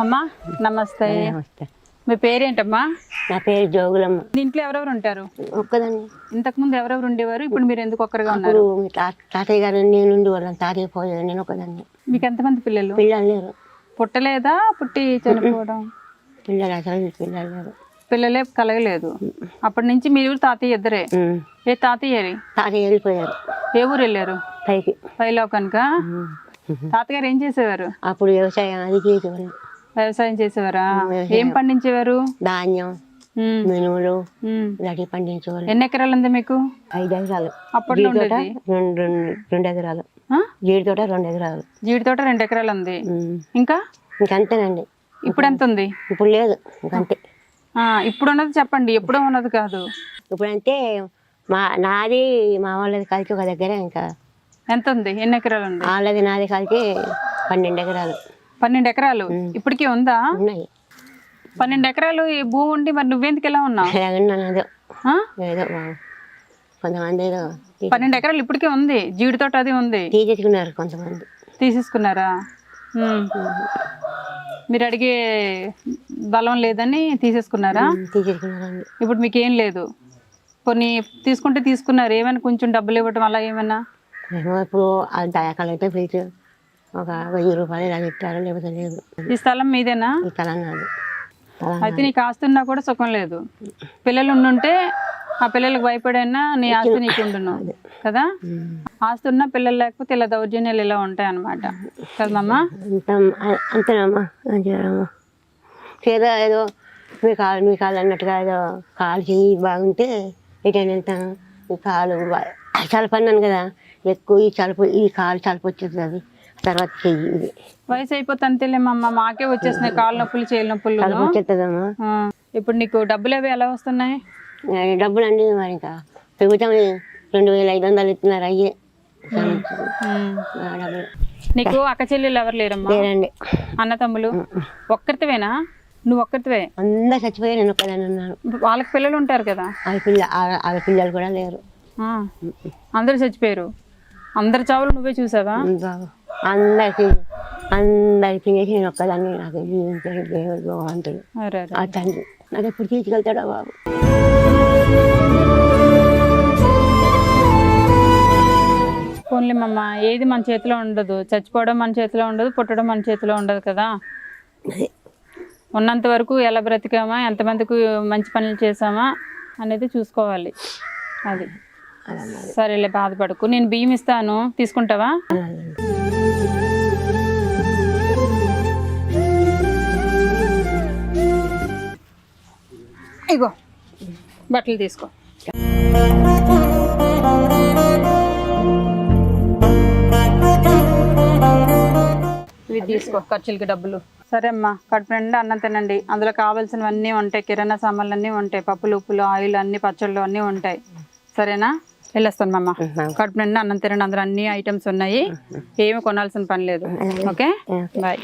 అమ్మా నమస్తే. నమస్తే. మీ పేరేంటమ్మా? నా పేరు జోగులమ్మ. దీంట్లో ఎవరెవరు ఉంటారు? ఒక్కదాన్ని. ఇంతకు ముందు ఎవరెవరు ఉండేవారు? ఇప్పుడు మీరు ఎందుకు ఒక్కరుగా ఉన్నారు? ఇప్పుడు మీ తా- తాతయ్య గారు నేను ఉండి వాళ్ళని తాతయ్య పోయాను నేను ఒకదాన్ని మీకు ఎంతమంది పిల్లలు? పిల్లలు లేరు. పుట్టలేదా? పుట్టి చనిపోవడం? పిల్లలు అసలు పిల్లలు లేరు. పిల్లలే కలగలేదు. అప్పటి నుంచి మీరు తాతయ్య ఇద్దరే. ఉమ్. ఏ తాతయ్యరి తాతయ్య వెళ్ళిపోయారు. ఏ ఊరు వెళ్ళారు? పైకి. పైలో కనుక. తాతగారు ఏం చేసేవారు? అప్పుడు వ్యవసాయం అది చేసేవాళ్ళు. వ్యవసాయం చేసేవారా. ఏం పండించేవారు? ధాన్యం మినుములు ఉమ్. ఇలాంటివి పండించేవాళ్ళు. ఎన్ని ఎకరాలు ఉంది మీకు? ఐదు ఎకరాలు. అప్పట్లో రెండు రెండు ఎకరాలు? జీడి తోట రెండు ఎకరాలు. జీడి తోట రెండు ఎకరాలు ఉంది. ఇంకా? ఇంకంతేనండి. ఇప్పుడు ఎంత ఉంది? ఇప్పుడు లేదు. ఇంకంతే. ఇప్పుడు ఉన్నది చెప్పండి. ఎప్పుడో ఉన్నది కాదు. ఇప్పుడంటే మా నాది మా వాళ్ళది కలిసి ఒక దగ్గర ఇంకా. ఎంత ఉంది? ఎన్ని ఎకరాలు ఉంది? వాళ్ళది నాది కలిసి పన్నెండు ఎకరాలు. పన్నెండు ఎకరాలు. ఇప్పటికీ ఉందా? ఉన్నాయి. పన్నెండు ఎకరాలు ఈ భూమి ఉండి మరి నువ్వెందుకు ఎలా ఉన్నావు? కొంతమంది పన్నెండు ఎకరాలు ఇప్పటికే ఉంది. జీడి తోట అది ఉంది. తీసేసుకున్నారు కొంతమంది. తీసేసుకున్నారా. మీరు అడిగే బలం లేదని తీసేసుకున్నారా? తీసేసుకున్నారండి. ఇప్పుడు మీకు ఏం లేదు. కొన్ని తీసుకుంటే తీసుకున్నారు. ఏమైనా కొంచెం డబ్బులు ఇవ్వటం అలా ఏమైనా? ఏమో ఇప్పుడు ఒక వెయ్యి రూపాయలు ఇలా ఇస్తారు లేకపోతే లేదు. ఈ స్థలం మీదేనా? ఈ నాది తల అయితే నీకు ఆస్తి ఉన్నా కూడా సుఖం లేదు. పిల్లలు ఉండుంటే ఆ పిల్లలకు భయపడైనా? నీ ఆస్తి నీకు ఉండును. కదా? ఉమ్. ఆస్తి ఉన్నా పిల్లలు లేకపోతే ఇలా దౌర్జన్యాలు ఇలా ఉంటాయి అన్నమాట కదమ్మా? అంత అంతేనమ్మా అంతేనమ్మా ఏదో ఏదో మీ కాలు మీ కాలు అన్నట్టుగా ఏదో కాలు చెయ్యి బాగుంటే ఎటైనా వెళ్తాను ఈ కాలు బా- చలప అన్నాను కదా. ఎక్కువ ఈ చలుపు ఈ కాలు చలుపు వచ్చేది అది. తర్వాత చెయ్యి ఇది. వయసు అయిపోతే అంతేలేమమ్మ మాకే వచ్చేస్తున్నాయి కాళ్ళ నొప్పులు చేతుల నొప్పులు. వచ్చేస్తుందమ్మా ఆ, ఇప్పుడు నీకు డబ్బులు అవి ఎలా వస్తున్నాయి? డబ్బులు అండి మరి ఇంకా పెరుగుతాం రెండు వేల ఐదు వందలు ఇస్తున్నారు అయ్యే. డబ్బులు. నీకు అక్క చెల్లెలు ఎవరు లేరమ్మా? అన్న తమ్ములు? ఒక్కరితివేనా? నువ్వు ఒక్కరితివే? అందరు చచ్చిపోయి నేను ఒక్కదాన్ని ఉన్నాను. వాళ్ళకి పిల్లలు ఉంటారు కదా? వాళ్ళ పిల్ల వాళ్ళ- వాళ్ళ పిల్లలు కూడా లేరు. ఆ, అందరూ చచ్చిపోయారు. అందరి చావులు నువ్వే చూసావా? బాబు. అందరికి అందరికి నేను ఒక్కదాన్ని నాకు జీవించాడు దేవుడు భగవంతుడు. ఆ తండ్రి నాకు ఎప్పుడు తీసుకెళ్తాడా బాబు. పోన్లేమమ్మ ఏది మన చేతిలో ఉండదు. చచ్చిపోవడం మన చేతిలో ఉండదు పుట్టడం మన చేతిలో ఉండదు కదా. ఉన్నంత వరకు ఎలా బ్రతికామా ఎంతమందికి మంచి పనులు చేసామా అనేది చూసుకోవాలి. అది. సరేలే బాధపడకు. నేను బియ్యం ఇస్తాను. తీసుకుంటావా. ఇగో బట్టలు తీసుకో. ఇవి తీసుకో ఖర్చులకి డబ్బులు. సరే అమ్మా కడుపు నిండా అన్నం తినండి. అందులో కావాల్సినవన్నీ ఉంటాయి కిరాణా సామాన్లు అన్నీ ఉంటాయి పప్పులు ఉప్పులు ఆయిల్ అన్ని పచ్చళ్ళు అన్నీ ఉంటాయి. సరేనా? వెళ్ళొస్తాను అమ్మ కడుపు నిండా అన్నం తినండి అందులో అన్ని ఐటమ్స్ ఉన్నాయి. ఏమి కొనాల్సిన పని లేదు. ఓకే? బాయ్